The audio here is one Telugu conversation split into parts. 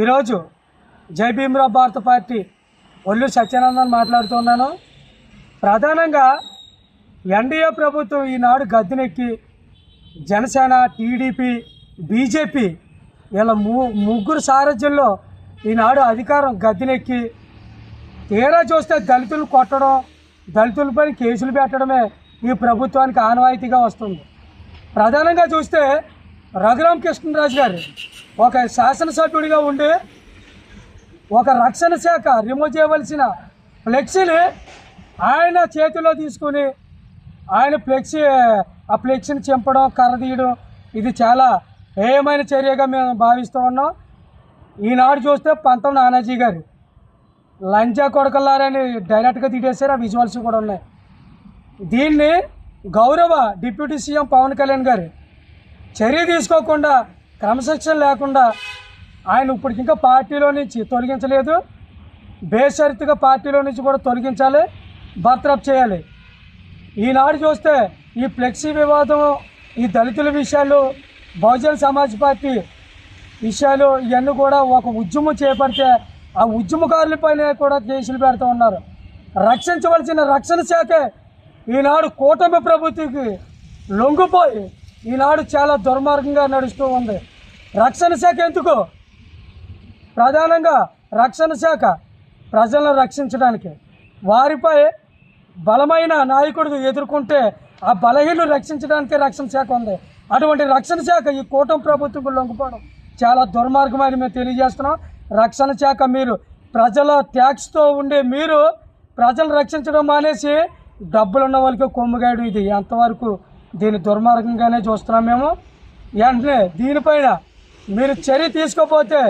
ఈరోజు జై భీమరావు భారత పార్టీ ఒల్లు సత్యానందన్ మాట్లాడుతున్నాను. ప్రధానంగా ఎన్డీఏ ప్రభుత్వం ఈనాడు గద్దెనెక్కి జనసేన టీడీపీ బీజేపీ ఇలా ము ముగ్గురు సారథ్యంలో ఈనాడు అధికారం గద్దెనెక్కి తీరా చూస్తే దళితులు కొట్టడం దళితులపై కేసులు పెట్టడమే ఈ ప్రభుత్వానికి ఆనవాయితీగా వస్తుంది. ప్రధానంగా చూస్తే రఘురామ కృష్ణరాజు గారు ఒక శాసనసభ్యుడిగా ఉండి ఒక రక్షణ శాఖ రిమూవ్ చేయవలసిన ఫ్లెక్సీని ఆయన చేతిలో తీసుకుని ఆయన ఫ్లెక్సీ ఆ ఫ్లెక్సీని చెంపడం కర్రదీయడం ఇది చాలా హేయమైన చర్యగా మేము భావిస్తూ ఉన్నాం. ఈనాడు చూస్తే పంతం నానాజీ గారు లంచా కొడకల్లారని డైరెక్ట్గా తీసేశారు ఆ విజువల్స్ కూడా ఉన్నాయి. దీన్ని గౌరవ డిప్యూటీ సీఎం పవన్ కళ్యాణ్ గారు చర్య తీసుకోకుండా క్రమశిక్షణ లేకుండా ఆయన ఇప్పటికి ఇంకా పార్టీలో నుంచి తొలగించలేదు. బేషరతుగా పార్టీలో నుంచి కూడా తొలగించాలి బర్తరఫ్ చేయాలి. ఈనాడు చూస్తే ఈ ఫ్లెక్సీ వివాదం ఈ దళితుల విషయాలు బహుజన్ సమాజ్ పార్టీ విషయాలు ఇవన్నీ కూడా ఒక ఉద్యమం చేపడితే ఆ ఉద్యమకారులపైన కూడా కేసులు పెడుతూ ఉన్నారు. రక్షించవలసిన రక్షణ శాఖే ఈనాడు కూటమి ప్రభుత్వకి లొంగిపోయి ఈనాడు చాలా దుర్మార్గంగా నడుస్తూ ఉంది. రక్షణ శాఖ ఎందుకు? ప్రధానంగా రక్షణ శాఖ ప్రజలను రక్షించడానికి. వారిపై బలమైన నాయకుడు ఎదుర్కొంటే ఆ బలహీనలు రక్షించడానికే రక్షణ శాఖ ఉంది. అటువంటి రక్షణ శాఖ ఈ కూటమి ప్రభుత్వం లొంగిపోవడం చాలా దుర్మార్గమని మేము తెలియజేస్తున్నాం. రక్షణ శాఖ మీరు ప్రజల ట్యాక్స్తో ఉండే మీరు ప్రజలు రక్షించడం మానేసి డబ్బులు ఉన్న వాళ్ళకి కొమ్ముగాయడం ఇది ఎంతవరకు దీన్ని దుర్మార్గంగానే చూస్తున్నాం మేము. వెంటనే దీనిపైన మీరు చర్య తీసుకోకపోతే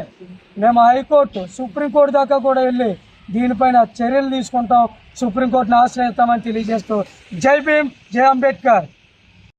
మేము హైకోర్టు సుప్రీంకోర్టు దాకా కూడా వెళ్ళి దీనిపైన చర్యలు తీసుకుంటాం సుప్రీంకోర్టును ఆశ్రయిస్తామని తెలియజేస్తూ. జై భీమ్ జై అంబేద్కర్.